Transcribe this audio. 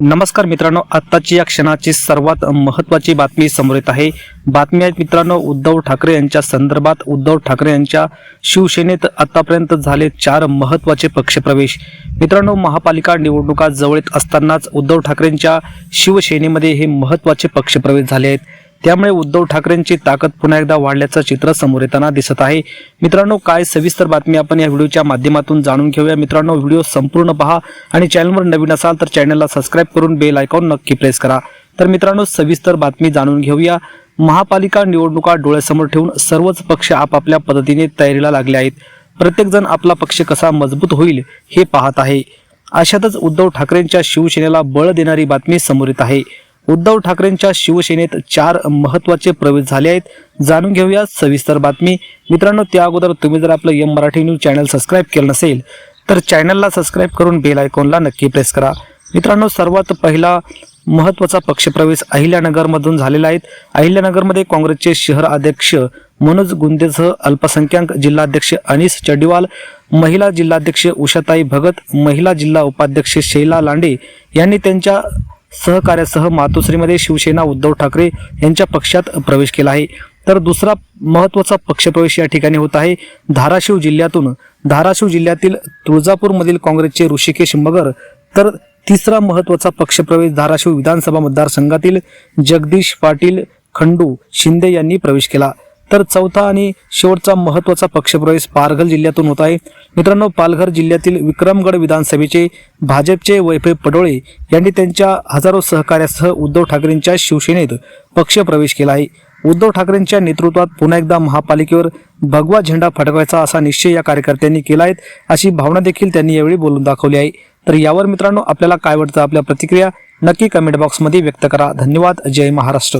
नमस्कार मित्रांनो आत्ताची या क्षणाची सर्वात महत्त्वाची बातमी समोर येत आहे. बातमी आहेत मित्रांनो उद्धव ठाकरे यांच्या संदर्भात. उद्धव ठाकरे यांच्या शिवसेनेत आतापर्यंत झाले चार महत्त्वाचे पक्षप्रवेश. मित्रांनो महापालिका निवडणुका जवळ येत असतानाच उद्धव ठाकरेंच्या शिवसेनेमध्ये हे महत्त्वाचे पक्षप्रवेश झाले आहेत. त्यामुळे उद्धव ठाकरेंची ताकद पुन्हा एकदा वाढल्याचं चित्र समोर येताना दिसत आहे. मित्रांनो काय सविस्तर बातमी आपण या व्हिडिओच्या माध्यमातून जाणून घेऊया. मित्रांनो व्हिडिओ संपूर्ण पहा आणि चॅनलवर नवीन असाल तर चॅनलला सबस्क्राईब करून बेल आयकॉन नक्की प्रेस करा. तर मित्रांनो सविस्तर बातमी जाणून घेऊया. महापालिका निवडणुका डोळ्यासमोर ठेवून सर्वच पक्ष आपापल्या पद्धतीने तयारीला लागले आहेत. प्रत्येकजण आपला पक्ष कसा मजबूत होईल हे पाहत आहे. अशातच उद्धव ठाकरेंच्या शिवसेनेला बळ देणारी बातमी समोर येत आहे. उद्धव ठाकरेंच्या शिवसेनेत चार महत्त्वाचे प्रवेश झाले आहेत. जाणून घेऊया सविस्तर बातमी. मित्रांनो त्या अगोदर तुम्ही जर आपलं M Marathi news channel subscribe केलं नसेल तर चॅनलला सबस्क्राईब करून बेल आयकॉनला नक्की प्रेस करा. मित्रांनो सर्वात पहिला महत्त्वाचा पक्षप्रवेश अहिल्यानगरमधून झालेला आहे. अहिल्यानगरमध्ये काँग्रेसचे शहर अध्यक्ष मनोज गुंदेसह अल्पसंख्याक जिल्हाध्यक्ष अनिस चडिवाल महिला जिल्हाध्यक्ष उषाताई भगत महिला जिल्हा उपाध्यक्ष शैला लांडे यांनी त्यांच्या सहकार्यासह मातोश्रीमध्ये शिवसेना उद्धव ठाकरे यांच्या पक्षात प्रवेश केला आहे. तर दुसरा महत्त्वाचा पक्षप्रवेश या ठिकाणी होत आहे. धाराशिव जिल्ह्यातून धाराशिव जिल्ह्यातील तुळजापूरमधील काँग्रेसचे ऋषिकेश मगर तर तिसरा महत्त्वाचा पक्षप्रवेश धाराशिव विधानसभा मतदारसंघातील जगदीश पाटील खंडू शिंदे यांनी प्रवेश केला. तर चौथा आणि शेवटचा महत्त्वाचा पक्षप्रवेश पालघर जिल्ह्यातून होत आहे. मित्रांनो पालघर जिल्ह्यातील विक्रमगड विधानसभेचे भाजपचे वैभव पडोळे यांनी त्यांच्या हजारो सहकार्यासह उद्धव ठाकरेंच्या शिवसेनेत पक्षप्रवेश केला आहे. उद्धव ठाकरेंच्या नेतृत्वात पुन्हा एकदा महापालिकेवर भगवा झेंडा फडकवायचा असा निश्चय या कार्यकर्त्यांनी केला आहे अशी भावना देखील त्यांनी यावेळी बोलून दाखवली आहे. तर यावर मित्रांनो आपल्याला काय वाटतं? आपल्या प्रतिक्रिया नक्की कमेंट बॉक्समध्ये व्यक्त करा. धन्यवाद. जय महाराष्ट्र.